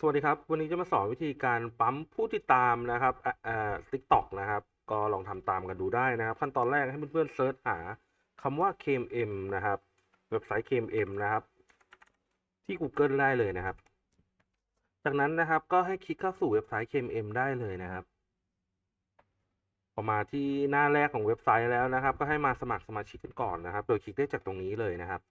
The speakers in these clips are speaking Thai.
สวัสดีครับ วันนี้จะมาสอนวิธีการปั๊มผู้ติดตามนะครับอะอ่า TikTok นะครับ ก็ลองทำตามกันดูได้นะครับ ขั้นตอนแรกให้เพื่อนๆเซิร์ชหาคำว่า KMM นะครับ เว็บไซต์ KMM นะครับ ที่ Google ได้เลยนะครับ จากนั้นนะครับก็ให้คลิกเข้าสู่เว็บไซต์ KMM ได้เลยนะครับพอมาที่หน้าแรกของเว็บไซต์แล้วนะครับ ก็ให้มาสมัครสมาชิกกันก่อนนะครับ โดยคลิกได้จากตรงนี้เลยนะครับ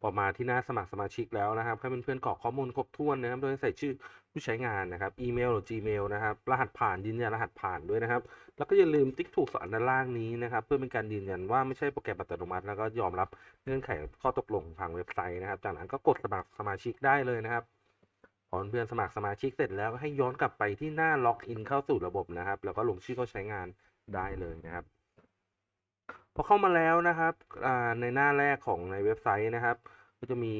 พอมาที่หน้าสมัครสมาชิกแล้วนะครับให้เพื่อนๆกรอกข้อมูลครบถ้วนนะครับโดยใส่ชื่อผู้ใช้งานนะครับอีเมลหรือ Gmail นะครับรหัสผ่านยืนยันรหัสผ่านด้วยนะครับ แล้วก็อย่าลืมติ๊กถูกสอนด้านล่างนี้นะครับ เพื่อเป็นการยืนยันว่าไม่ใช่โปรแกรมอัตโนมัติ แล้วก็ยอมรับเงื่อนไขข้อตกลงทางเว็บไซต์นะครับ จากนั้นก็กดสมัครสมาชิกได้เลยนะครับพอเพื่อนสมัครสมาชิกเสร็จแล้วก็ให้ย้อนกลับไปที่หน้าล็อกอินเข้าสู่ระบบนะครับ แล้วก็ลงชื่อเข้าใช้งานได้เลยนะครับ พอเข้ามาแล้วนะครับในหน้าแรกของในเว็บไซต์นะครับ ก็จะมี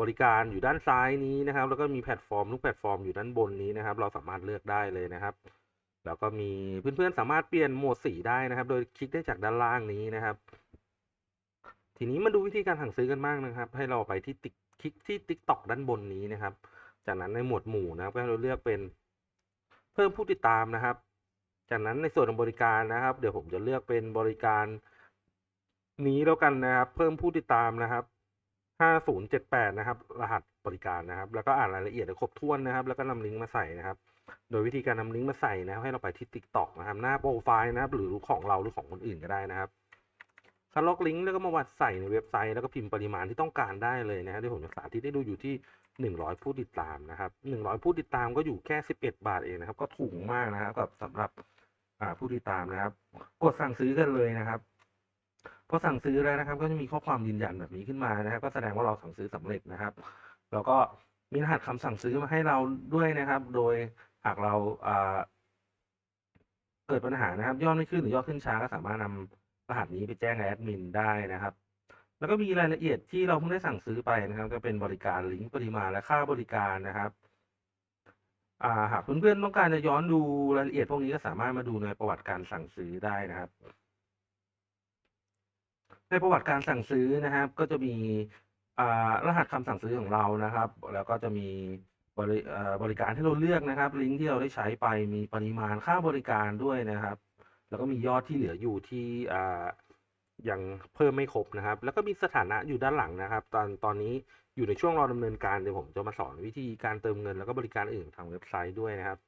บริการอยู่ด้านซ้ายนี้นะครับ แล้วก็มีแพลตฟอร์มทุกแพลตฟอร์มอยู่ด้านบนนี้นะครับ เราสามารถเลือกได้เลยนะครับ แล้วก็มีเพื่อนๆสามารถเปลี่ยนโหมดสีได้นะครับ โดยคลิกได้จากด้านล่างนี้นะครับ ทีนี้มาดูวิธีการสั่งซื้อกันบ้างนะครับ ให้เราไปที่ติ๊กคลิกที่ TikTok ด้านบนนี้นะครับ จากนั้นในหมวดหมู่นะครับก็เราเลือกเป็นเพิ่มผู้ติดตามนะครับ จากนั้นในส่วนของบริการนะครับ เดี๋ยวผมจะเลือกเป็นบริการนี้แล้วกันนะครับ เพิ่มผู้ติดตามนะครับ5078นะครับ รหัสบริการนะครับ แล้วก็อ่านรายละเอียดครบถ้วนนะครับ แล้วก็นำลิงก์มาใส่นะครับ โดยวิธีการนำลิงก์มาใส่นะครับให้เราไปที่ TikTok นะครับ หน้าโปรไฟล์นะครับ หรือของเราหรือของคนอื่นก็ได้นะครับคัดลอกลิงก์แล้วก็มาวัดใส่ในเว็บไซต์แล้วก็พิมพ์ปริมาณที่ต้องการได้เลยนะครับที่ผมจะสาธิตให้ดูอยู่ที่ 100 ผู้ติดตามนะครับ 100 ผู้ติดตามก็อยู่แค่ 11 บาทเองนะครับ ก็ถูกมากนะครับกับสำหรับ ผู้ติดตามนะครับ กดสั่งซื้อกันเลยนะครับพอสั่งซื้อแล้วนะครับ ก็จะมีข้อความยืนยันแบบนี้ขึ้นมานะครับ ก็แสดงว่าเราสั่งซื้อสำเร็จนะครับ แล้วก็มีรหัสคำสั่งซื้อมาให้เราด้วยนะครับ โดยหากเราเกิดปัญหานะครับ ยอดไม่ขึ้นหรือยอดขึ้นช้าก็สามารถนำรหัสนี้ไปแจ้งแอดมินได้นะครับแล้วก็มีรายละเอียดที่เราเพิ่งได้สั่งซื้อไปนะครับ ก็เป็นบริการลิงก์ปริมาณและค่าบริการนะครับ อ่าหากเพื่อนๆต้องการจะย้อนดูรายละเอียดพวกนี้ก็สามารถมาดูในประวัติการสั่งซื้อได้นะครับ ในประวัติการสั่งซื้อนะครับ ก็จะมีอ่ารหัสคำสั่งซื้อของเรานะครับ แล้วก็จะมีบริเออบริการที่เราเลือกนะครับ ลิงก์ที่เราได้ใช้ไปมีปริมาณค่าบริการด้วยนะครับ แล้วก็มียอดที่เหลืออยู่ที่อ่ายังเพิ่มไม่ครบนะครับ แล้วก็มีสถานะอยู่ด้านหลังนะครับ ตอนตอนนี้ อยู่ในช่วงรอดำเนินการเดี๋ยวผมจะมาสอนวิธีการเติมเงินแล้วก็บริการอื่นทางเว็บไซต์ด้วยนะครับ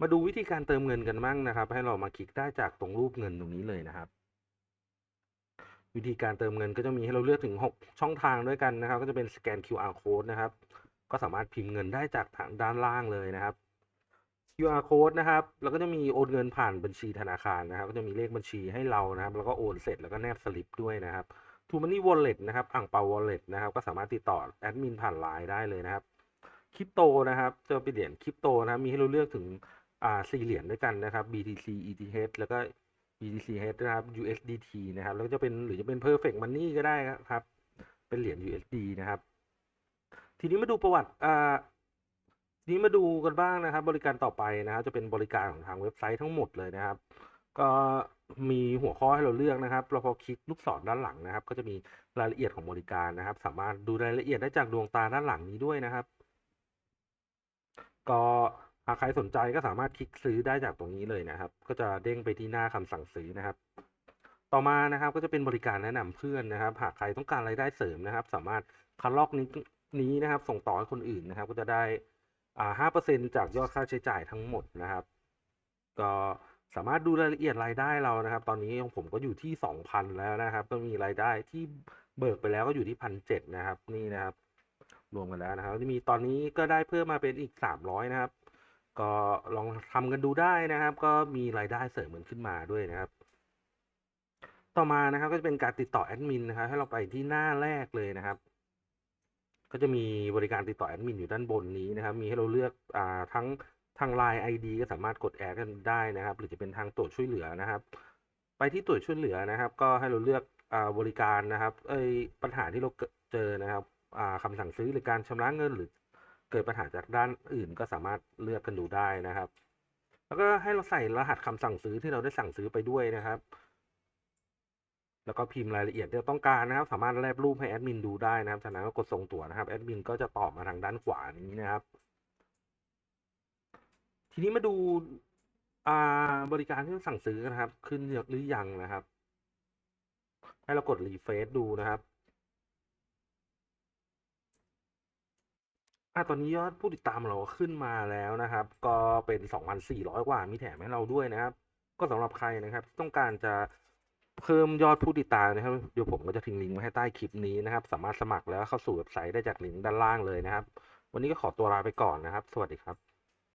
มาดูวิธีการเติมเงินกันบ้างนะครับ ให้เรามาคลิกได้จากตรงรูปเงินตรงนี้เลยนะครับ วิธีการเติมเงินก็จะมีให้เราเลือกถึง 6 ช่องทางด้วยกันนะครับ ก็จะเป็นสแกน QR code นะครับ ก็สามารถพิมพ์เงินได้จากทางด้านล่างเลยนะครับ QR code นะครับ แล้วก็จะมีโอนเงินผ่านบัญชีธนาคารนะครับ ก็จะมีเลขบัญชีให้เรานะครับ แล้วก็โอนเสร็จแล้วก็แนบสลิปด้วยนะครับ ทูมันนี่วอลเล็ตนะครับอ่างเปาวอลเล็ตนะครับ ก็สามารถติดต่อแอดมินผ่านไลน์ได้เลยนะครับคริปโตนะครับจะเป็นเหรียญคริปโตนะครับมีให้เราเลือกถึงอ่าสี่เหรียญด้วยกันนะครับ BTC ETH แล้วก็ BTCH นะครับ USDT นะครับ แล้วก็จะเป็นหรือจะเป็น Perfect Money ก็ได้ครับ เป็นเหรียญ USD นะครับ ทีนี้มาดูประวัติอ่าทีนี้มาดูกันบ้างนะครับ บริการต่อไปนะครับ จะเป็นบริการของทางเว็บไซต์ทั้งหมดเลยนะครับ ก็มีหัวข้อให้เราเลือกนะครับ เราพอคลิกลูกศรด้านหลังนะครับ ก็จะมีรายละเอียดของบริการนะครับ สามารถดูรายละเอียดได้จากดวงตาด้านหลังนี้ด้วยนะครับ ก็หากใครสนใจก็สามารถคลิกซื้อได้จากตรงนี้เลยนะครับ ก็จะเด้งไปที่หน้าคำสั่งซื้อนะครับ ต่อมานะครับก็จะเป็นบริการแนะนำเพื่อนนะครับ หากใครต้องการรายได้เสริมนะครับ สามารถคัดลอกนี้นี้นะครับ ส่งต่อให้คนอื่นนะครับ ก็จะได้อ่าห้าเปอร์เซ็นจากยอดค่าใช้จ่ายทั้งหมดนะครับ ก็ สามารถดูรายละเอียดรายได้เรานะครับ ตอนนี้ของผมก็อยู่ที่สองพันแล้วนะครับ ก็มีรายได้ที่เบิกไปแล้วก็อยู่ที่พันเจ็ดนะครับ นี่นะครับ รวมกันแล้วนะครับที่มีตอนนี้ก็ได้เพิ่มมาเป็นอีกสามร้อยนะครับ ก็ลองทำกันดูได้นะครับ ก็มีรายได้เสริมเหมือนขึ้นมาด้วยนะครับ ต่อมานะครับก็จะเป็นการติดต่อแอดมินนะครับ ให้เราไปที่หน้าแรกเลยนะครับ ก็จะมีบริการติดต่อแอดมินอยู่ด้านบนนี้นะครับ มีให้เราเลือกอทั้ง ทาง Line ID ก็สามารถกดแอดกันได้นะครับ หรือจะเป็นทางตรวจช่วยเหลือนะครับ ไปที่ตรวจช่วยเหลือนะครับ ก็ให้เราเลือกอบริการนะครับเอยปัญหาที่เราเจอนะครับอ่าคำสั่งซื้อหรือการชำระเงินหรือเกิดปัญหาจากด้านอื่นก็สามารถเลือกกันดูได้นะครับ แล้วก็ให้เราใส่รหัสคำสั่งซื้อที่เราได้สั่งซื้อไปด้วยนะครับ แล้วก็พิมพ์รายละเอียดที่เราต้องการนะครับ สามารถแลบรูปให้แอดมินดูได้นะครับ จากนั้นก็กดส่งตั๋วนะครับแอดมินก็จะตอบมาทางด้านขวานี้นะครับ ทีนี้มาดูอ่าบริการที่เราสั่งซื้อนะครับ ขึ้นหรือยังนะครับ ให้เรากดรีเฟซดูนะครับอะตอนนี้ยอดผู้ติดตามเราก็ขึ้นมาแล้วนะครับ ก็เป็น2,400กว่า มีแถมให้เราด้วยนะครับ ก็สำหรับใครนะครับ ต้องการจะเพิ่มยอดผู้ติดตามนะครับ เดี๋ยวผมก็จะทิ้งลิงก์ไว้ให้ใต้คลิปนี้นะครับ สามารถสมัครแล้วเข้าสู่เว็บไซต์ได้จากลิงก์ด้านล่างเลยนะครับ วันนี้ก็ขอตัวลาไปก่อนนะครับ สวัสดีครับ